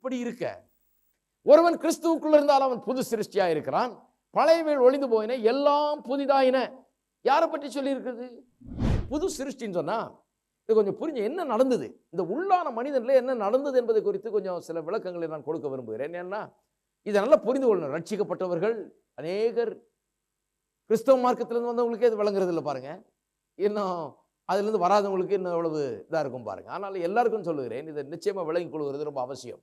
இப்படி இருக்க. ஒருவன் கிறிஸ்துவுக்குள்ள இருந்தால் அவன் புது சிருஷ்டியா இருக்கிறான். பழையவைகள் ஒளிந்து போயின எல்லாம் புதிதாயின. யாரை பற்றி சொல்லி இருக்குது புது சிருஷ்டின்னு சொன்னா இது கொஞ்சம் புரிஞ்சு என்ன நடந்தது? இந்த உள்ளான மனிதனில் என்ன நடந்தது என்பதை குறித்து கொஞ்சம் சில விளக்கங்களை நான் கொடுக்க விரும்புகிறேன். ஏன்னா இதை நல்லா புரிந்து கொள்ளணும். ரட்சிக்கப்பட்டவர்கள் அநேகர். கிறிஸ்தவ மார்க்கத்திலேருந்து வந்தவங்களுக்கே இது விளங்குறது இல்லை பாருங்க. இன்னும் அதுலேருந்து வராதவங்களுக்கு இன்னும் எவ்வளவு இதாக இருக்கும் பாருங்க. ஆனால் எல்லாருக்கும் சொல்லுகிறேன் இதை நிச்சயமாக விளங்கிக் கொள்வது ரொம்ப அவசியம்.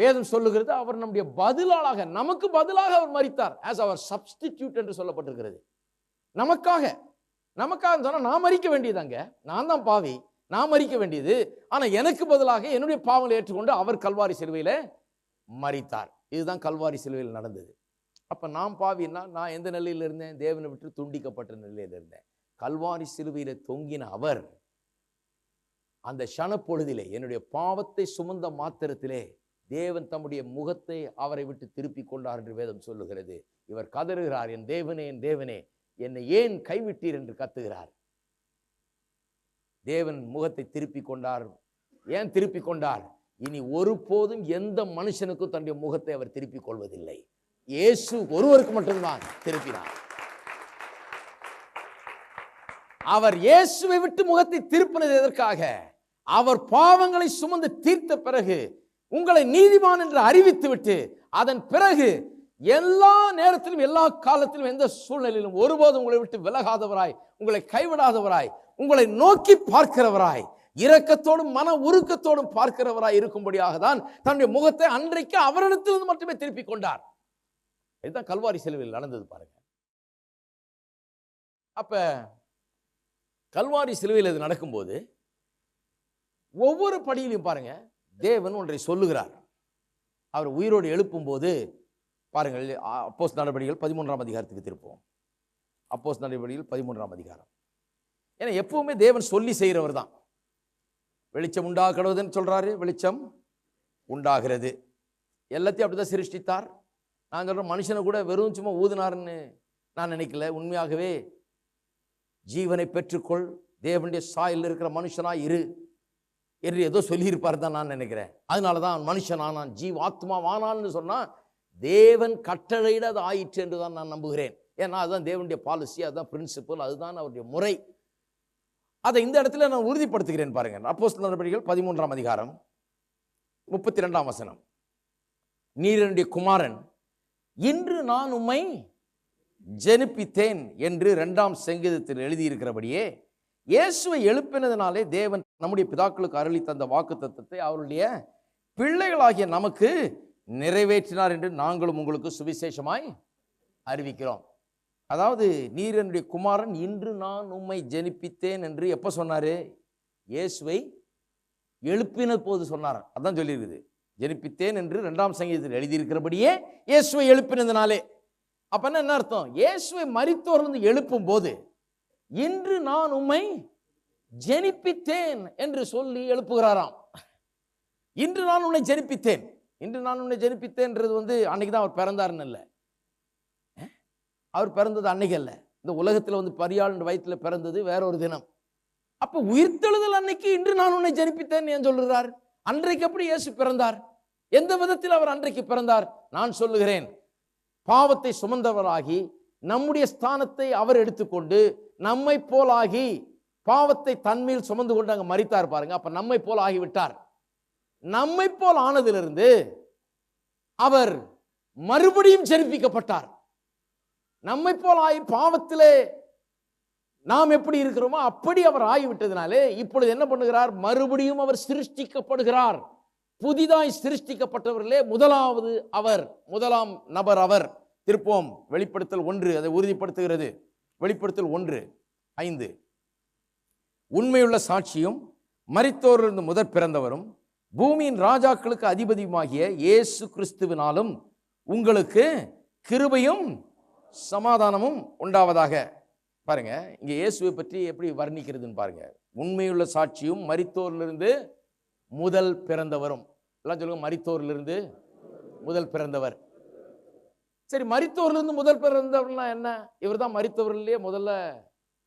வேதம் சொல்லுகிறது அவர் நம்முடைய பதிலாளாக நமக்கு பதிலாக அவர் மறித்தார் ஆஸ் அவர் சப்ஸ்டிடியூட் என்று சொல்லப்பட்டிருக்கிறது. நமக்காக நமக்காக சொன்னால் நான் மறிக்க வேண்டியதாங்க. நான் தான் பாவி நான் மறிக்க வேண்டியது. ஆனால் எனக்கு பதிலாக என்னுடைய பாவங்களை ஏற்றுக்கொண்டு அவர் கல்வாரி சிலுவையில் மறித்தார் இதுதான் கல்வாரி சிலுவையில் நடந்தது. அப்போ நான் பாவின்னா நான் எந்த நிலையில் இருந்தேன்? தேவனை விட்டு துண்டிக்கப்பட்ட நிலையில் இருந்தேன். கல்வாரி சிலுவையில் தொங்கின அவர் அந்த சனப்பொழுதிலே என்னுடைய பாவத்தை சுமந்த மாத்திரத்திலே தேவன் தம்முடைய முகத்தை அவரை விட்டு திருப்பி கொண்டார் என்று வேதம் சொல்லுகிறது. இவர் கதறுகிறார் என் தேவனே என் தேவனே என்னை ஏன் கைவிட்டீர்? என்று கத்துகிறார். தேவன் முகத்தை திருப்பி கொண்டார். ஏன் திருப்பி கொண்டார்? இனி ஒருபோதும் எந்த மனுஷனுக்கும் தன்னுடைய முகத்தை அவர் திருப்பிக் கொள்வதில்லை. இயேசு ஒருவருக்கு மட்டும்தான் திருப்பினார். அவர் இயேசுவை விட்டு முகத்தை திருப்பினது எதற்காக? அவர் பாவங்களை சுமந்து தீர்த்த பிறகு உங்களை நீதிமான் என்று அறிவித்து விட்டு அதன் பிறகு எல்லா நேரத்திலும் எல்லா காலத்திலும் எந்த சூழ்நிலையிலும் ஒருபோதும் உங்களை விட்டு விலகாதவராய் உங்களை கைவிடாதவராய் உங்களை நோக்கி பார்க்கிறவராய் இரக்கத்தோடும் மன உருக்கத்தோடும் பார்க்கிறவராய் இருக்கும்படியாக தான் தன்னுடைய முகத்தை அன்றைக்கு அவரிடத்திலிருந்து மட்டுமே திருப்பிக் கொண்டார். இதுதான் கல்வாரி செலவில் நடந்தது பாருங்க. அப்ப கல்வாரி சிலுவையில் இது நடக்கும்போது ஒவ்வொரு படியிலையும் பாருங்க தேவன் ஒன்றை சொல்லுகிறார். அவர் உயிரோடு எழுப்பும்போது பாருங்கள் அப்போஸ் நடவடிக்கைகள் பதிமூன்றாம் அதிகாரத்துக்கு திருப்போம். அப்போஸ் நடவடிக்கைகள் பதிமூன்றாம் அதிகாரம். ஏன்னா எப்பவுமே தேவன் சொல்லி செய்கிறவர் தான். வெளிச்சம் உண்டாகிறதுன்னு சொல்கிறாரு வெளிச்சம் உண்டாகிறது. எல்லாத்தையும் அப்படி தான் சிருஷ்டித்தார். நான் சொல்கிறேன் மனுஷனை கூட வெறும் சும்மா ஊதினார்னு நான் நினைக்கல. உண்மையாகவே ஜீவனை பெற்றுக்கொள். தேவனுடைய சாயலில் இருக்கிற மனுஷனாக இரு என்று ஏதோ சொல்லியிருப்பார் தான் நான் நினைக்கிறேன். அதனால தான் மனுஷன் ஆனான் ஜீவ ஆத்மாவானான்னு சொன்னால் தேவன் கட்டளையிட அது ஆயிற்று என்று தான் நான் நம்புகிறேன். ஏன்னா அதுதான் தேவனுடைய பாலிசி அதுதான் பிரின்சிபல் அதுதான் அவருடைய முறை. அதை இந்த இடத்துல நான் உறுதிப்படுத்துகிறேன் பாருங்க அப்போஸ் நடவடிக்கைகள் பதிமூன்றாம் அதிகாரம் முப்பத்தி ரெண்டாம் வசனம். நீரனுடைய குமாரன் இன்று நான் உம்மை ஜெனிப்பித்தேன் என்று இரண்டாம் சங்கீதத்தில் எழுதியிருக்கிறபடியே இயேசுவை எழுப்பினதினாலே தேவன் நம்முடைய பிதாக்களுக்கு அருளி தந்த வாக்கு தத்துவத்தை அவருடைய பிள்ளைகளாகிய நமக்கு நிறைவேற்றினார் என்று நாங்களும் உங்களுக்கு சுவிசேஷமாய் அறிவிக்கிறோம். அதாவது நீர் என்னுடைய குமாரன் இன்று நான் உம்மை ஜெனிப்பித்தேன் என்று எப்போ சொன்னார்? இயேசுவை எழுப்பின போது சொன்னார். அதான் சொல்லியிருக்குது. ஜெனிப்பித்தேன் என்று ரெண்டாம் சங்கீதத்தில் எழுதியிருக்கிறபடியே இயேசுவை எழுப்பினதுனாலே. அப்ப என்ன அர்த்தம்? இயேசுவை மரித்தோர்ந்து எழுப்பும் போது இன்று நான் உம்மை ஜெனிப்பித்தேன் என்று சொல்லி எழுப்புகிறாராம். இன்று நான் உன்னை ஜெனிப்பித்தேன். இன்று நான் உன்னை ஜெனிப்பித்தேன்றது வந்து அன்னைக்கு தான் அவர் பிறந்தாருன்னு இல்லை. அவர் பிறந்தது அன்னைக்கு அல்ல. இந்த உலகத்தில் வந்து பரியாளன் வயிற்றுல பிறந்தது வேற ஒரு தினம். அப்போ உயிர்த்தெழுதல் அன்னைக்கு இன்று நான் உன்னை ஜெனிப்பித்தேன் ஏன் சொல்லுகிறார்? அன்றைக்கு எப்படி இயேசு பிறந்தார்? எந்த விதத்தில் அவர் அன்றைக்கு பிறந்தார்? நான் சொல்லுகிறேன். பாவத்தை சுமந்தவராகி நம்முடைய ஸ்தானத்தை அவர் எடுத்துக்கொண்டு நம்மை போலாகி பாவத்தை தன்மையில் சுமந்து கொண்டு அங்கே மறித்தார் பாருங்க. அப்ப நம்மை போல் ஆகிவிட்டார். நம்மை போல் ஆனதிலிருந்து அவர் மறுபடியும் ஜெனிப்பிக்கப்பட்டார் நம்மை போல் ஆகி பாவத்திலே நாம் எப்படி இருக்கிறோமோ அப்படி அவர் ஆகிவிட்டதினாலே இப்பொழுது என்ன பண்ணுகிறார்? மறுபடியும் அவர் சிருஷ்டிக்கப்படுகிறார். புதிதாய் சிருஷ்டிக்கப்பட்டவர்களே முதலாவது அவர் முதலாம் நபர் அவர். திருப்போம் வெளிப்படுத்தல் ஒன்று அதை உறுதிப்படுத்துகிறது. வெளிப்படுத்தல் ஒன்று ஐந்து. உண்மையுள்ள சாட்சியும் மரித்தோரிலிருந்து முதற் பிறந்தவரும் பூமியின் ராஜாக்களுக்கு அதிபதியுமாகிய இயேசு கிறிஸ்துவினாலும் உங்களுக்கு கிருபையும் சமாதானமும் உண்டாவதாக. பாருங்க இங்கே இயேசுவை பற்றி எப்படி வர்ணிக்கிறதுன்னு பாருங்க. உண்மையுள்ள சாட்சியும் மரித்தோரிலிருந்து முதல் பிறந்தவரும். எல்லாம் சொல்லுங்க மரித்தோர்லேருந்து முதல் பிறந்தவர். சரி மரித்தோர்லேருந்து முதல் பிறந்தவர்னா என்ன? இவர் தான் மரித்தவர்லேயே முதல்ல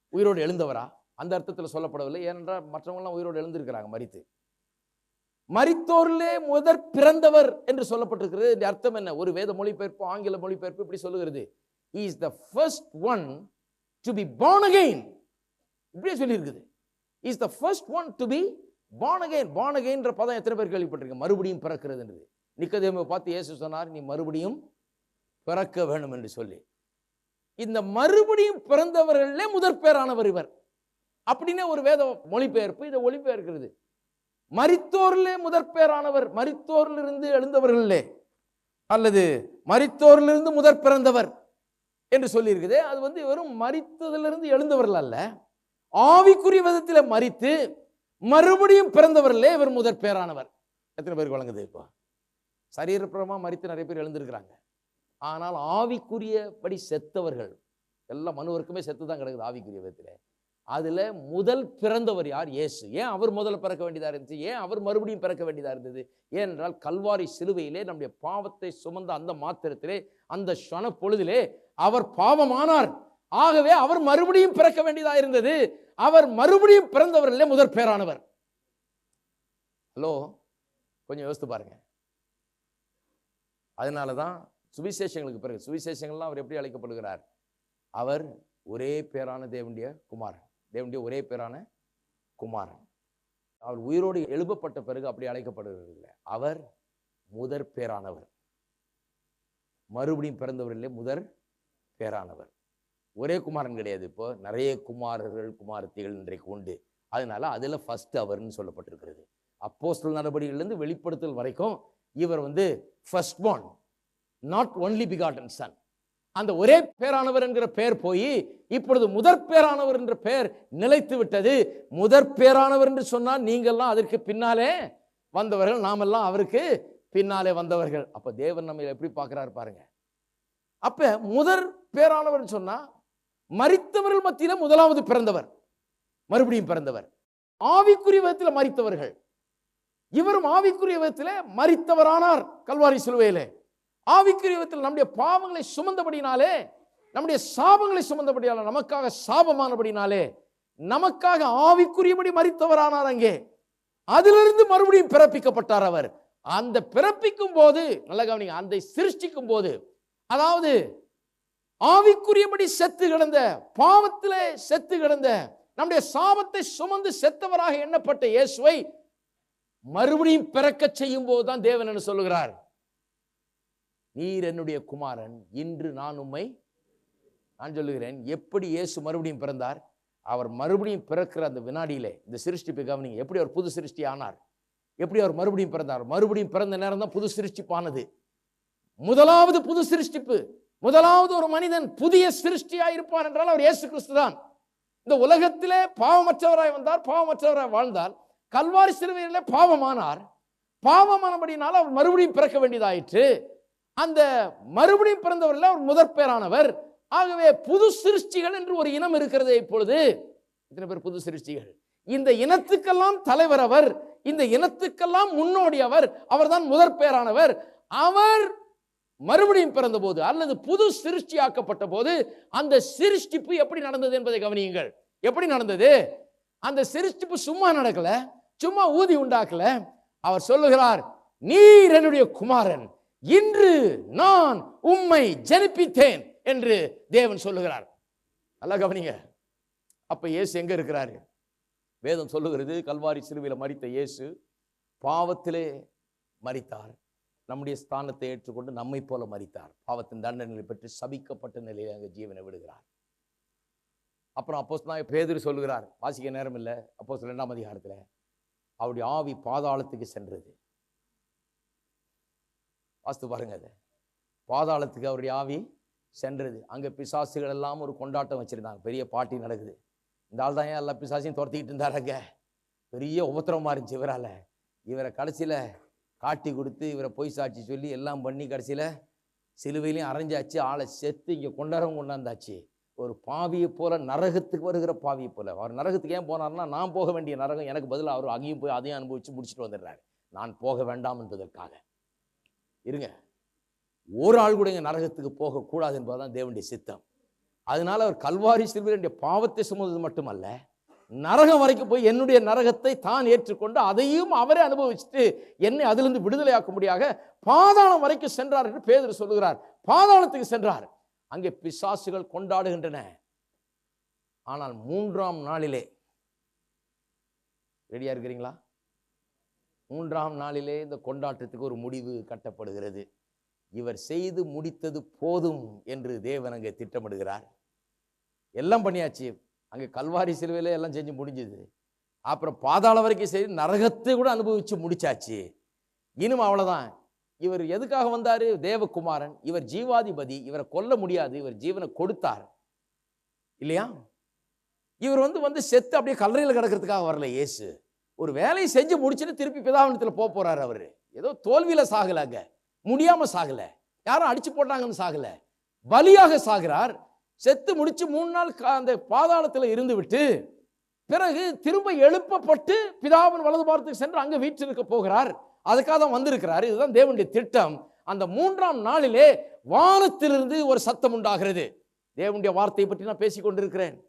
உயிரோடு எழுந்தவரா? அந்த அர்த்தத்தில் சொல்லப்படவில்லை. ஏனென்றால் மற்றவங்களாம் உயிரோடு எழுந்திருக்கிறாங்க மரித்து. மரித்தோரிலே முதற் பிறந்தவர் என்று சொல்லப்பட்டிருக்கிறது. இந்த அர்த்தம் என்ன? ஒரு வேத மொழிபெயர்ப்பு ஆங்கில மொழிபெயர்ப்பு இப்படி சொல்லுகிறது. Is the first one to be born again இப்படியே சொல்லியிருக்குது. Is the first one to be born பானகைன்ற பதம் எத்தனை பேர் கேள்விப்பட்டிருக்கீங்க? மறுபடியும் பிறக்கிறதுன்றது. நிக்கதேமை பார்த்து இயேசு சொன்னார் நீ மறுபடியும் பிறக்க வேண்டும் என்று சொல்லி. இந்த மறுபடியும் பிறந்தவர்களே முதற் பேரானவர் இவர். அப்படின்னு ஒரு வேத மொழிபெயர்ப்பு இதை ஒளிபெயர்க்கிறது. மரித்தோரிலே முதற் பேரானவர் மரித்தோரிலிருந்து எழுந்தவர்களே அல்லது மரித்தோரிலிருந்து முதற் பிறந்தவர் என்று சொல்லியிருக்குது அது வந்து வெறும் மறித்ததிலிருந்து எழுந்தவர்கள் அல்ல ஆவிக்குரிய விதத்தில் மறித்து மறுபடியும் பிறந்தவர்களே இவர் முதற் பேரானவர். எத்தனை பேருக்கு வழங்குது இப்போ? சரீரப்பிரமாக மறித்து நிறைய பேர் எழுந்திருக்கிறாங்க. ஆனால் ஆவிக்குரியபடி செத்தவர்கள் எல்லா மனுவருக்குமே செத்து தான் கிடக்குது ஆவிக்குரிய விதத்தில். அதுல முதல் பிறந்தவர் யார்? இயேசு. ஏன் அவர் முதல்ல பிறக்க வேண்டியதா இருந்துச்சு? ஏன் அவர் மறுபடியும் பிறக்க வேண்டியதா இருந்தது? ஏனென்றால் கல்வாரி சிலுவையிலே நம்முடைய பாவத்தை சுமந்த அந்த மாத்திரத்திலே அந்த ஷன பொழுதிலே அவர் பாவமானார். ஆகவே அவர் மறுபடியும் பிறக்க வேண்டியதா இருந்தது. அவர் மறுபடியும் பிறந்தவர்களே முதற் பேரானவர். ஹலோ கொஞ்சம் யோசித்து பாருங்க. அதனால தான் சுவிசேஷங்களுக்கு பிறகு சுவிசேஷங்கள்லாம் அவர் எப்படி அழைக்கப்படுகிறார்? அவர் ஒரே பேரான தேவனுடைய குமாரன். தேவனுடைய ஒரே பேரான குமாரன். அவர் உயிரோடு எழுப்பப்பட்ட பிறகு அப்படி அழைக்கப்படுகிறது அவர் முதற் பேரானவர். மறுபடியும் பிறந்தவரிலே முதற் பேரானவர். ஒரே குமாரன் கிடையாது இப்போ. நிறைய குமாரர்கள் குமாரத்திகள் இன்றைக்கு உண்டு. அதனால அதில் ஃபர்ஸ்ட் அவர்னு சொல்லப்பட்டிருக்கிறது. அப்போஸ்டல் நடவடிக்கையிலிருந்து வெளிப்படுத்தல் வரைக்கும் இவர் வந்து first born not only begotten son அந்த ஒரே பேரானவர் என்கிற பெயர் போய் இப்பொழுது முதற் பேரானவர் என்ற பெயர் நிலைத்து விட்டது. முதற் பேரானவர் என்று சொன்னால் நீங்கள்லாம் அதற்கு பின்னாலே வந்தவர்கள் நாமெல்லாம் அவருக்கு பின்னாலே வந்தவர்கள். அப்போ தேவன் நம்ம எப்படி பார்க்குறாரு பாருங்க. அப்போ முதற் பேரானவர் சொன்னால் மறித்தவர்கள் மத்தியில முதலாவது பிறந்தவர். மறுபடியும் பிறந்தவர். ஆவிக்குரிய விதத்தில் மறித்தவர்கள். இவரும் ஆவிக்குரிய விதத்தில் மறித்தவரானார் கல்வாரி சிலுவையிலே. ஆவிக்குரிய விதத்தில் நம்முடைய பாவங்களை சுமந்தபடினாலே நம்முடைய சாபங்களை சுமந்தபடியால நமக்காக சாபமானபடினாலே நமக்காக ஆவிக்குரியபடி மறித்தவரானார் அங்கே. அதிலிருந்து மறுபடியும் பிறப்பிக்கப்பட்டார் அவர். அந்த பிறப்பிக்கும் போது நல்ல கவனிங்க அந்த சிருஷ்டிக்கும் போது அதாவது ஆவிக்குரியபடி செத்து கிடந்த பாவத்திலே செத்து கிடந்த நம்முடைய சாபத்தை சுமந்து செத்தவராக எண்ணப்பட்ட இயேசுவை மறுபடியும் பிறக்க செய்யும் போதுதான் தேவன் என்று சொல்லுகிறார்? நீர் என்னுடைய குமாரன் இன்று நான் உம்மை நான் சொல்லுகிறேன் எப்படி இயேசு மறுபடியும் பிறந்தார்? அவர் மறுபடியும் பிறக்கிற அந்த வினாடியிலே இந்த சிருஷ்டிப்பை கவனிங்க எப்படி அவர் புது சிருஷ்டி ஆனார்? எப்படி அவர் மறுபடியும் பிறந்தார்? மறுபடியும் பிறந்த நேரம் தான் புது சிருஷ்டிப்பானது முதலாவது புது சிருஷ்டிப்பு. முதலாவது ஒரு மனிதன் புதிய சிருஷ்டியாய் இருப்பார் என்றால் அவர் இயேசு கிறிஸ்து தான். இந்த உலகத்திலே பாவமற்றவராய் வந்தார் பாவமற்றவராய் வாழ்ந்தார். கல்வாரி சிறுவையிலே பாவமானார். பாவமானபடினால் அவர் மறுபடியும் பிறக்க வேண்டியதாயிற்று. அந்த மறுபடியும் பிறந்தவரில் அவர் முதற் பேரானவர் ஆகவே புது சிருஷ்டிகள் என்று ஒரு இனம் இருக்கிறதே இப்பொழுது. இத்தனை பேர் புது சிருஷ்டிகள். இந்த இனத்துக்கெல்லாம் தலைவர் அவர். இந்த இனத்துக்கெல்லாம் முன்னோடி அவர். அவர்தான் முதற் பேரானவர் அவர் மறுபடியும் பிறந்தபோது அல்லது புது சிருஷ்டியாக்கப்பட்ட போது அந்த சிருஷ்டிப்பு எப்படி நடந்தது என்பதை கவனியுங்கள். எப்படி நடந்தது? அந்த சிருஷ்டிப்பு சும்மா நடக்கல சும்மா ஊதி உண்டாக்கல. அவர் சொல்லுகிறார் நீர் என்னுடைய குமாரன் இன்று நான் உம்மை ஜனிப்பித்தேன் என்று தேவன் சொல்லுகிறார். நல்லா கவனிங்க. அப்ப இயேசு எங்க இருக்கிறாரு? வேதம் சொல்லுகிறது கல்வாரி சிறுவில மரித்த இயேசு பாவத்திலே மறித்தார் நம்முடைய ஸ்தானத்தை ஏற்றுக்கொண்டு நம்மை போல மறித்தார் பாவத்தின் தண்டனைகளை பெற்று சபிக்கப்பட்ட நிலையில் அங்கே ஜீவனை விடுகிறார். அப்புறம் அப்போஸ் நான் பேதுரு சொல்லுகிறார் வாசிக்க நேரம் இல்லை அப்போஸ் ரெண்டாம் அதிகாரத்தில் அவருடைய ஆவி பாதாளத்துக்கு சென்றது. வாஸ்து பாருங்க அது. பாதாளத்துக்கு அவருடைய ஆவி சென்றது. அங்கே பிசாசுகள் எல்லாம் ஒரு கொண்டாட்டம் வச்சிருந்தாங்க. பெரிய பாட்டி நடக்குது. இந்த ஆள் தான் ஏன் எல்லா பிசாசையும் துரத்திக்கிட்டு இருந்தாரங்க பெரிய உபத்திரமா இருந்துச்சு இவரால். இவரை கடைசியில் காட்டி கொடுத்து இவரை பொய் சாட்சி சொல்லி எல்லாம் பண்ணி கடைசியில் சிலுவையிலையும் அரைஞ்சாச்சு ஆளை செத்து இங்கே கொண்டாடவும் கொண்டாந்தாச்சு. ஒரு பாவியை போல் நரகத்துக்கு வருகிற பாவியை போல். அவர் நரகத்துக்கு ஏன் போனார்னா நான் போக வேண்டிய நரகம் எனக்கு பதில் அவர் அங்கேயும் போய் அதையும் அனுபவித்து முடிச்சுட்டு வந்துடுறாரு. நான் போக வேண்டாம் என்பதற்காக. இருங்க. ஒரு ஆள் கூட இங்கே நரகத்துக்கு போகக்கூடாது என்பதுதான் தேவனுடைய சித்தம். அதனால அவர் கல்வாரி சிலுவையினுடைய பாவத்தை சுமந்தது மட்டுமல்ல நரகம் வரைக்கும் போய் என்னுடைய நரகத்தை தான் ஏற்றுக்கொண்டு அதையும் அவரே அனுபவிச்சுட்டு என்னை அதிலிருந்து விடுதலையாக்கும்படியாக பாதாளம் வரைக்கும் சென்றார் என்று பேதர் சொல்லுகிறார். பாதாளத்துக்கு சென்றார். அங்கே பிசாசுகள் கொண்டாடுகின்றன. ஆனால் மூன்றாம் நாளிலே ரெடியா இருக்கிறீங்களா? மூன்றாம் நாளிலே இந்த கொண்டாட்டத்துக்கு ஒரு முடிவு கட்டப்படுகிறது. இவர் செய்து முடித்தது போதும் என்று தேவன் அங்கே திட்டமிடுகிறார். எல்லாம் பண்ணியாச்சு. அங்கே கல்வாரி சிலுவையில் எல்லாம் செஞ்சு முடிஞ்சது. அப்புறம் பாதாள வரைக்கும் சரி நரகத்தை கூட அனுபவித்து முடிச்சாச்சு. இனிமே அவ்வளோதான் இவர் எதுக்காக வந்தார்? தேவகுமாரன். இவர் ஜீவாதிபதி. இவரை கொல்ல முடியாது. இவர் ஜீவனை கொடுத்தார். இல்லையா? இவர் வந்து வந்து செத்து அப்படியே கல்லறையில் கிடக்கிறதுக்காக வரல இயேசு. ஒரு வேலையை செஞ்சு முடிச்சுட்டு திருப்பி பிதாவனத்தில் போக போகிறார் அவர். ஏதோ தோல்வியில் சாகலை அங்கே. முடியாமல் சாகலை. யாரும் அடிச்சு போட்டாங்கன்னு சாகலை. பலியாக சாகிறார். செத்து முடித்து மூணு நாள் கா- அந்த பாதாளத்தில் இருந்துவிட்டு பிறகு திரும்ப எழுப்பப்பட்டு பிதாவின் வலது பாரத்துக்கு சென்று அங்க வீற்றிருக்க போகிறார். அதுக்காக தான் வந்திருக்கிறார். இதுதான் தேவனுடைய திட்டம். அந்த மூன்றாம் நாளிலே வானத்திலிருந்து ஒரு சத்தம் உண்டாகிறது. தேவனுடைய வார்த்தையை பற்றி நான் பேசிக் கொண்டிருக்கிறேன்.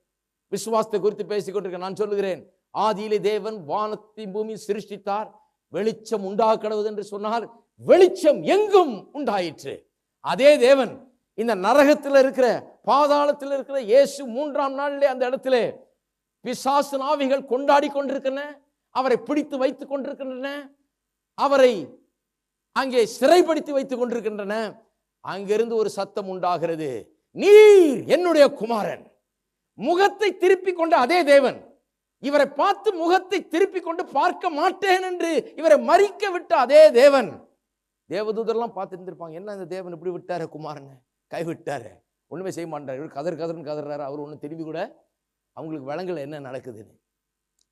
விசுவாசத்தை குறித்து பேசிக் நான் சொல்லுகிறேன் ஆதியிலே தேவன் வானத்தின் பூமி சிருஷ்டித்தார். வெளிச்சம் உண்டாக்கடவுது என்று சொன்னார் வெளிச்சம் எங்கும் உண்டாயிற்று. அதே தேவன் இந்த நரகத்தில் இருக்கிற பாதாளத்தில் இருக்கிற இயேசு மூன்றாம் நாளிலே அந்த இடத்துல பிசாசு நாவிகள் கொண்டாடி கொண்டிருக்கின்றன. அவரை பிடித்து வைத்துக் கொண்டிருக்கின்றன. அவரை அங்கே சிறைப்படுத்தி வைத்துக் கொண்டிருக்கின்றன. அங்கிருந்து ஒரு சத்தம் உண்டாகிறது. நீர் என்னுடைய குமாரன். முகத்தை திருப்பி கொண்ட அதே தேவன். இவரை பார்த்து முகத்தை திருப்பி கொண்டு பார்க்க மாட்டேன் என்று இவரை மறிக்க விட்ட அதே தேவன். தேவதூதர்லாம் பார்த்து இருந்திருப்பாங்க என்ன இந்த தேவன் இப்படி விட்டாரு குமாரனை? கைவிட்டாரு? ஒன்றுமே செய்ய மாட்டார். இவர் கதர் கதர்னு கதறாரு. அவர் ஒன்றும் திரும்பி கூட அவங்களுக்கு விளங்கல என்ன நடக்குதுன்னு.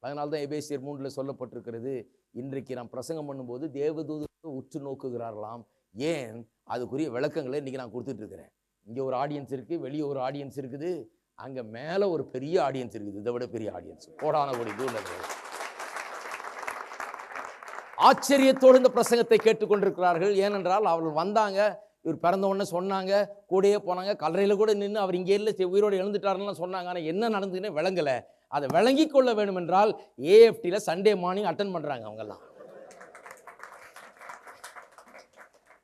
அதனால தான் எபேசியர் மூன்றில் சொல்லப்பட்டிருக்கிறது இன்றைக்கு நான் பிரசங்கம் பண்ணும்போது தேவதூதர் உற்று நோக்குகிறார்களாம். ஏன்? அதுக்குரிய விளக்கங்களை இன்றைக்கி நான் கொடுத்துட்ருக்குறேன் இங்கே ஒரு ஆடியன்ஸ் இருக்குது வெளியே ஒரு ஆடியன்ஸ் இருக்குது. அங்கே மேலே ஒரு பெரிய ஆடியன்ஸ் இருக்குது. இதை விட பெரிய ஆடியன்ஸ் கோடான கோடி தூரம் ஆச்சரியத்தோடு இந்த பிரசங்கத்தை கேட்டுக்கொண்டிருக்கிறார்கள். ஏனென்றால் அவர்கள் வந்தாங்க. இவர் பிறந்த உடனே சொன்னாங்க கூடயே போனாங்க கல்லறையில் கூட நின்று அவர் இங்கே இல்லை உயிரோடு எழுந்துட்டாருன்னு சொன்னாங்க. ஆனால் என்ன நடந்ததுன்னு விளங்கலை. அதை விளங்கி கொள்ள வேண்டும் என்றால் ஏஎஃப்டியில் சண்டே மார்னிங் அட்டன் பண்ணுறாங்க அவங்கெல்லாம்.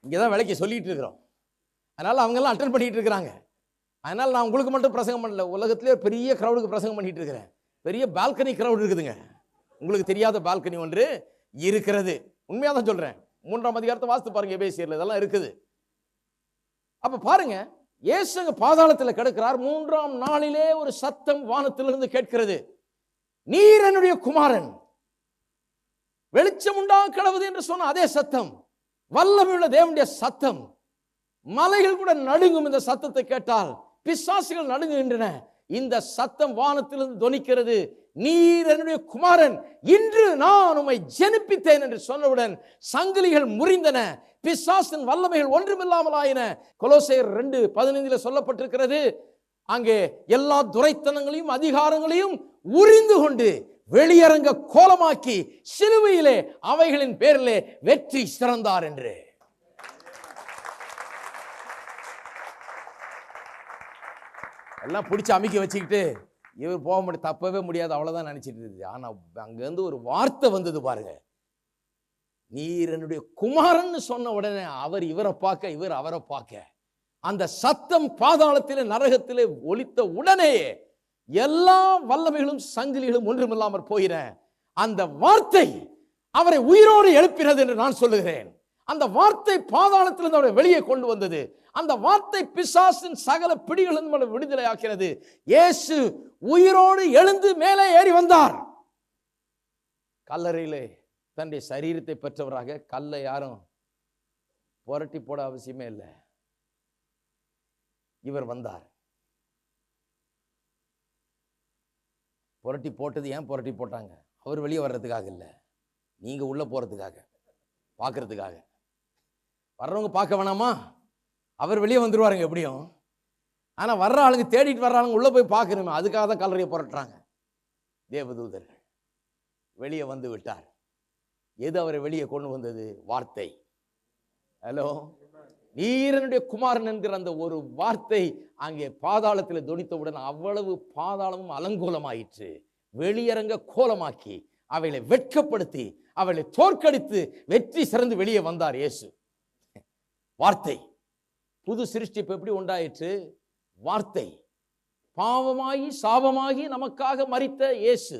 இங்கே தான் விளக்கி சொல்லிட்டு இருக்கிறோம். அதனால் அவங்கெல்லாம் அட்டன் பண்ணிகிட்டு இருக்கிறாங்க. அதனால் நான் உங்களுக்கு மட்டும் பிரசங்கம் பண்ணல உலகத்திலே பெரிய க்ரௌடுக்கு பிரசங்கம் பண்ணிகிட்டு இருக்கிறேன். பெரிய பால்கனி க்ரௌடு இருக்குதுங்க. உங்களுக்கு தெரியாத பால்கனி ஒன்று இருக்கிறது. உண்மையாக தான் சொல்கிறேன் மூன்றாம் அதிகாரத்தை வாசித்து பாருங்கள் பேசியில் இதெல்லாம் இருக்குது. அப்ப பாருங்க இயேசுங்க பாதாளத்தில் கிடக்கிறார். மூன்றாம் நாளிலே ஒரு சத்தம் வானத்திலிருந்து கேட்கிறது. நீர் என்னுடைய குமாரன். வெளிச்சம் உண்டா கிடவுது என்று சொன்ன அதே சத்தம். வல்லமையுள்ள தேவனுடைய சத்தம். மலைகள் கூட நடுங்கும் இந்த சத்தத்தை கேட்டால் பிசாசுகள் நடுங்குகின்றன. இந்த சத்தம் வானத்திலிருந்து தொனிக்கிறது நீர் என்னுடைய குமாரன் இன்று நான் உம்மை ஜெனிப்பித்தேன் என்று சொன்னவுடன் சங்கிலிகள் முறிந்தன. பிசாசின் வல்லமைகள் ஒன்றுமில்லாமல் ஆயின ரெண்டு பதினைந்தில் சொல்லப்பட்டிருக்கிறது அங்கே எல்லா துரைத்தனங்களையும் அதிகாரங்களையும் உறிந்து கொண்டு வெளியரங்க கோலமாக்கி சிலுவையிலே அவைகளின் பேரிலே வெற்றி சிறந்தார் என்று. எல்லாம் பிடிச்சி அமுக்கி வச்சுக்கிட்டு இவர் போக முடியாது தப்பவே முடியாது அவ்வளோதான் நினச்சிட்டு இருந்தது. ஆனால் அங்கேருந்து ஒரு வார்த்தை வந்தது பாருங்கள் நீர் என்னுடைய குமாரன்னு சொன்ன உடனே அவர் இவரை பார்க்க இவர் அவரை பார்க்க. அந்த சத்தம் பாதாளத்திலே நரகத்திலே ஒழித்த உடனே எல்லா வல்லமைகளும் சங்கிலிகளும் ஒன்றுமில்லாமற் போயின. அந்த வார்த்தை அவரை உயிரோடு எழுப்பினது என்று நான் சொல்லுகிறேன். அந்த வார்த்தை பாதாளத்திலிருந்து அவரை வெளியே கொண்டு வந்தது. அந்த வார்த்தை பிசாசின் சகல பிடிகளின் மூலம் விடுதலை ஆக்கிறது இயேசு உயிரோடு எழுந்து மேலே ஏறி வந்தார். கல்லறையிலே தன்னுடைய சரீரத்தை பெற்றவராக கல்லை யாரும் புரட்டி போட அவசியமே இல்லை. இவர் வந்தார். புரட்டி போட்டது ஏன் புரட்டி போட்டாங்க? அவர் வெளியே வர்றதுக்காக இல்லை. நீங்கள் உள்ளே போறதுக்காக பார்க்கறதுக்காக வர்றவங்க பார்க்க வேணாமா? அவர் வெளியே வந்துடுவாருங்க எப்படியும். ஆனால் வர்ற ஆளுங்க தேடிட்டு வர்ற ஆளுங்க உள்ளே போய் பார்க்கணுமே அதுக்காக தான் கல்லறையை புரட்டுறாங்க. தேவதூதர்கள் வெளியே வந்து விட்டார். எது அவரை வெளியே கொண்டு வந்தது? வார்த்தை. ஹலோ நீரனுடைய குமாரன் என்கிற அந்த ஒரு வார்த்தை அங்கே பாதாளத்தில் துணித்தவுடன் அவ்வளவு பாதாளமும் அலங்கோலமாயிற்று. வெளியரங்க கோலமாக்கி அவைகளை வெட்கப்படுத்தி அவளை தோற்கடித்து வெற்றி சிறந்து வெளியே வந்தார் இயேசு. வார்த்தை. புது சிருஷ்டிப்பு எப்படி உண்டாயிற்று? வார்த்தை. பாவமாகி சாபமாகி நமக்காக மறித்த இயேசு.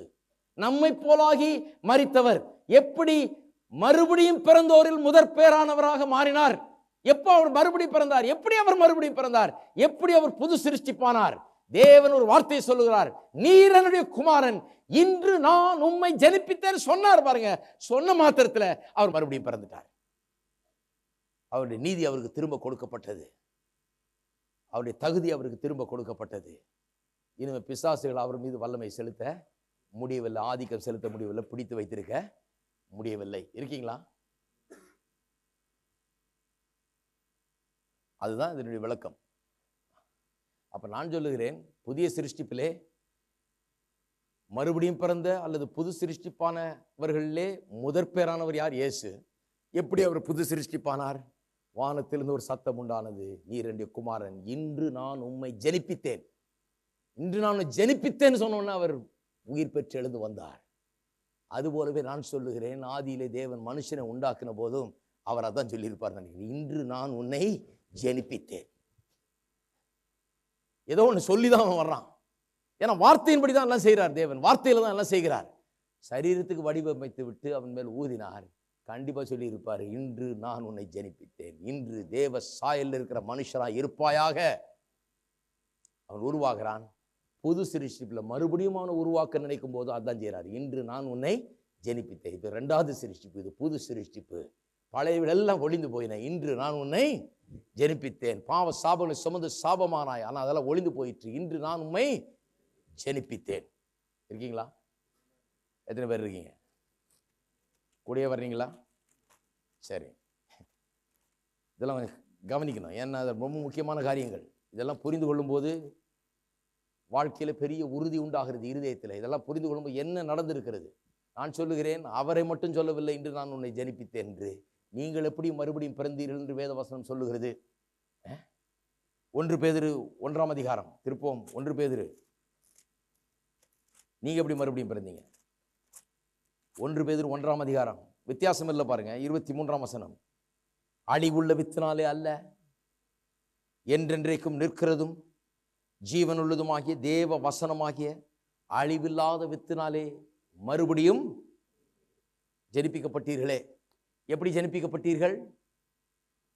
நம்மை போலாகி மறித்தவர். எப்படி மறுபடியும் பிறந்தோரில் முதற் பேரானவராக மாறினார்? எப்போ அவர் மறுபடியும் பிறந்தார்? எப்படி அவர் மறுபடியும் பிறந்தார்? எப்படி அவர் புது சிருஷ்டிப்பானார்? தேவன் ஒரு வார்த்தையை சொல்லுகிறார். நீர் என்னுடைய குமாரன் இன்று நான் உண்மை ஜனிப்பித்தேன் சொன்னார் பாருங்க. சொன்ன மாத்திரத்துல அவர் மறுபடியும் பிறந்துட்டார். அவருடைய நீதி அவருக்கு திரும்ப கொடுக்கப்பட்டது. அவருடைய தகுதி அவருக்கு திரும்ப கொடுக்கப்பட்டது. இனிமே பிசாசுகள் அவர் மீது வல்லமை செலுத்த முடியவில்லை ஆதிக்கம் செலுத்த முடியவில்லை பிடித்து வைத்திருக்க முடியவில்லை. இருக்கீங்களா? அதுதான் இதனுடைய விளக்கம். அப்ப நான் சொல்லுகிறேன் புதிய சிருஷ்டிப்பிலே மறுபடியும் பிறந்த அல்லது புது சிருஷ்டிப்பானவர்களிலே முதற்பேரானவர் யார்? இயேசு. எப்படி அவர் புது சிருஷ்டிப்பானார்? வானத்திலிருந்து ஒரு சத்தம் உண்டானது நீர் என்னுடைய குமாரன் இன்று நான் உம்மை ஜெனிப்பித்தேன். இன்று நான் ஜெனிப்பித்தேன்னு சொன்னோன்னே அவர் உயிர் பெற்று எழுந்து வந்தார். அதுபோலவே நான் சொல்லுகிறேன் ஆதியிலே தேவன் மனுஷனை உண்டாக்கின போதும் அவர் அதான் சொல்லியிருப்பார் நினைக்கிறேன். இன்று நான் உன்னை ஜெனிப்பித்தேன். ஏதோ ஒன்று சொல்லி தான் அவன் வர்றான். ஏன்னா வார்த்தையின்படி தான் எல்லாம் செய்கிறார் தேவன். வார்த்தையில தான் எல்லாம் செய்கிறார். சரீரத்துக்கு வடிவமைத்து விட்டு அவன் மேல் ஊதினார். கண்டிப்பா சொல்லியிருப்பார் இன்று நான் உன்னை ஜெனிப்பித்தேன். இன்று தேவ சாயல்ல இருக்கிற மனுஷராக இருப்பாயாக அவன் உருவாகிறான். புது சிருஷ்டிப்பில் மறுபடியும் அவனை உருவாக்க நினைக்கும் போது அதான் செய்கிறார். இன்று நான் உன்னை ஜெனிப்பித்தேன். இது ரெண்டாவது சிருஷ்டிப்பு இது புது சிருஷ்டிப்பு பழையவிடெல்லாம் ஒளிந்து போயினேன் இன்று நான் உன்னை ஜெனிப்பித்தேன். பாவ சாபங்களை சுமந்து சாபமானாய். ஆனால் அதெல்லாம் ஒளிந்து போயிற்று. இன்று நான் உண்மை ஜெனிப்பித்தேன். இருக்கீங்களா? எத்தனை பேர் இருக்கீங்க? கூடயே வர்றீங்களா? சரி. இதெல்லாம் கவனிக்கணும். ஏன்னா அது ரொம்ப முக்கியமான காரியங்கள். இதெல்லாம் புரிந்து கொள்ளும்போது வாழ்க்கையில் பெரிய உறுதி உண்டாகிறது இருதயத்தில். இதெல்லாம் புரிந்து கொள்ளும்போது என்ன நடந்திருக்கிறது? நான் சொல்லுகிறேன் அவரை மட்டும் சொல்லவில்லை என்று நான் உன்னை ஜனிப்பித்தேன் என்று. நீங்கள் எப்படி மறுபடியும் பிறந்தீர்கள் என்று வேதவசனம் சொல்லுகிறது. ஒன்று பேதிரு ஒன்றாம் அதிகாரம். திருப்போம் ஒன்று பேதிரு. நீங்கள் எப்படி மறுபடியும் பிறந்தீங்க? ஒன்று பேதிரு ஒன்றாம் அதிகாரம். வித்தியாசம் இல்லை பாருங்க. இருபத்தி மூன்றாம் வசனம். அழிவுள்ள வித்தினாலே அல்ல என்றென்றைக்கும் நிற்கிறதும் ஜீவனுள்ளதுமாகிய தேவ வசனமாகிய அழிவில்லாத வித்தினாலே மறுபடியும் ஜெனிப்பிக்கப்பட்டீர்களே. எப்படி ஜெனிப்பிக்கப்பட்டீர்கள்?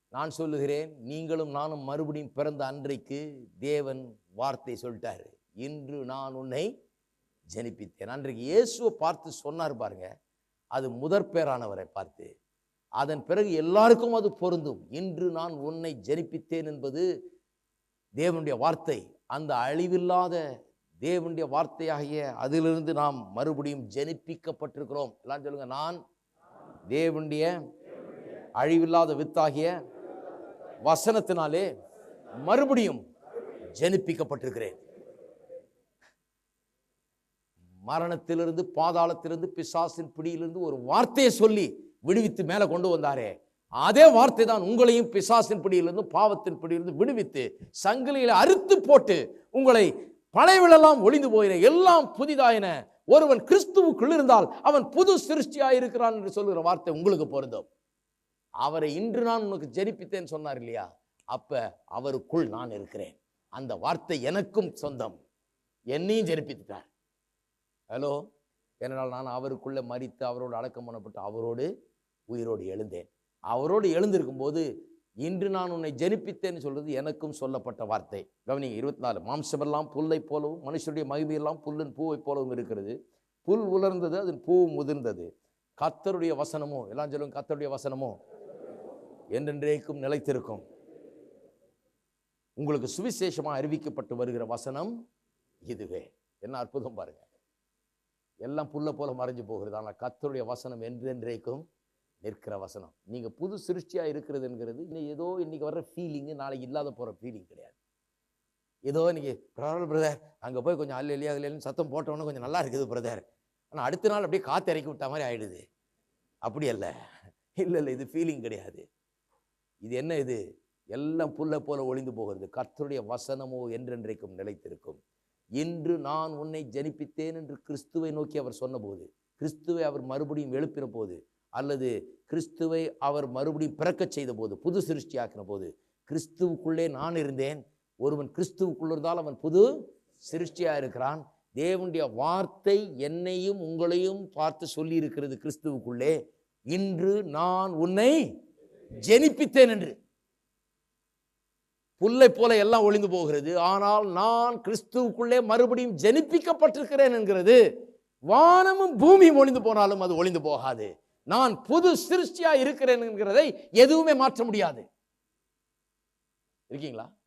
நான் சொல்லுகிறேன் நீங்களும் நானும் மறுபடியும் பிறந்த அன்றைக்கு தேவன் வார்த்தை சொல்லிட்டாரு. இன்று நான் உன்னை ஜெனிப்பித்தேன். அன்றைக்கு இயேசுவை பார்த்து சொன்னார் பாருங்க அது முதற் பேரானவரை பார்த்து. அதன் பிறகு எல்லாருக்கும் அது பொருந்தும். இன்று நான் உன்னை ஜெனிப்பித்தேன் என்பது தேவனுடைய வார்த்தை. அந்த அழிவில்லாத தேவனுடைய வார்த்தையாகிய அதிலிருந்து நாம் மறுபடியும் ஜெனிப்பிக்கப்பட்டிருக்கிறோம். எல்லாம் சொல்லுங்க நான் தேவனுடைய அழிவில்லாத வித்தாகிய வசனத்தினாலே மறுபடியும் ஜெனிப்பிக்கப்பட்டிருக்கிறேன். மரணத்திலிருந்து பாதாளத்திலிருந்து பிசாசின் பிடியிலிருந்து ஒரு வார்த்தையை சொல்லி விடுவித்து மேலே கொண்டு வந்தாரே. அதே வார்த்தை தான் உங்களையும் பிசாசின் பிடியிலிருந்து பாவத்தின் பிடியிலிருந்து விடுவித்து சங்கிலியில் அறுத்து போட்டு உங்களை பழையவிலெல்லாம் ஒளிந்து போயின எல்லாம் புதிதாயின ஒருவன் கிறிஸ்துவுக்குள் இருந்தால் அவன் புது சிருஷ்டியாக இருக்கிறான் என்று சொல்லுகிற வார்த்தை உங்களுக்கு பொருந்தும். அவரை இன்று நான் உனக்கு ஜெனிப்பித்தேன் சொன்னார் இல்லையா? அப்ப அவருக்குள் நான் இருக்கிறேன். அந்த வார்த்தை எனக்கும் சொந்தம். என்னையும் ஜெனிப்பித்துட்டார். ஹலோ? ஏனென்றால் நான் அவருக்குள்ள மறித்து அவரோடு அடக்கம் பண்ணப்பட்டு அவரோடு உயிரோடு எழுந்தேன். அவரோடு எழுந்திருக்கும் போது இன்று நான் உன்னை ஜெனிப்பித்தேன்னு சொல்கிறது எனக்கும் சொல்லப்பட்ட வார்த்தை. கவனிங்க இருபத்தி நாலு மாம்சமெல்லாம் புல்லை போலவும் மனுஷருடைய மகிமையெல்லாம் புல்லின் பூவை போலவும் இருக்கிறது. புல் உலர்ந்தது அதன் பூ முதிர்ந்தது. கத்தருடைய வசனமோ எல்லாம் சொல்லுங்க கத்தருடைய வசனமோ என்றென்றைக்கும் நிலைத்திருக்கும். உங்களுக்கு சுவிசேஷமாக அறிவிக்கப்பட்டு வருகிற வசனம் இதுவே. என்ன அற்புதம் பாருங்க. எல்லாம் புல்லை போல மறைஞ்சு போகிறது ஆனால் கத்தருடைய வசனம் என்றென்றைக்கும் நிற்கிற வசனம். நீங்கள் புது சிருஷ்டியாக இருக்கிறதுங்கிறது இன்னும் ஏதோ இன்றைக்கி வர்ற ஃபீலிங்கு நாளைக்கு இல்லாத போகிற ஃபீலிங் கிடையாது. ஏதோ இன்னைக்கு பரவாயில்ல பிரதர் அங்கே போய் கொஞ்சம் அல்ல இல்லையா இல்லைன்னு சத்தம் போட்டவொன்னே கொஞ்சம் நல்லா இருக்குது பிரதர். ஆனால் அடுத்த நாள் அப்படியே காற்று இறக்கி விட்ட மாதிரி ஆகிடுது அப்படி அல்ல. இல்லை இல்லை இது ஃபீலிங் கிடையாது. இது என்ன இது? எல்லாம் புல்லை போல ஒளிந்து போகிறது. கர்த்தருடைய வசனமோ என்றென்றைக்கும் நிலைத்திருக்கும். இன்று நான் உன்னை ஜனிப்பித்தேன் என்று கிறிஸ்துவை நோக்கி அவர் சொன்னபோது கிறிஸ்துவை அவர் மறுபடியும் எழுப்பின போது அல்லது கிறிஸ்துவை அவர் மறுபடியும் பிறக்கச் செய்த போது புது சிருஷ்டியாக்கின போது கிறிஸ்துவுக்குள்ளே நான் இருந்தேன். ஒருவன் கிறிஸ்துவுக்குள்ள இருந்தால் அவன் புது சிருஷ்டியாக இருக்கிறான். தேவனுடைய வார்த்தை என்னையும் உங்களையும் பார்த்து சொல்லி இருக்கிறது கிறிஸ்துவுக்குள்ளே. இன்று நான் உன்னை ஜெனிப்பித்தேன் என்று. புல்லை போல எல்லாம் ஒளிந்து போகிறது. ஆனால் நான் கிறிஸ்துவுக்குள்ளே மறுபடியும் ஜெனிப்பிக்கப்பட்டிருக்கிறேன் என்கிறது. வானமும் பூமியும் ஒளிந்து போனாலும் அது ஒளிந்து போகாது. நான் புது சிருஷ்டியா இருக்கிறேன் என்கிறதை எதுவுமே மாற்ற முடியாது. இருக்கீங்களா?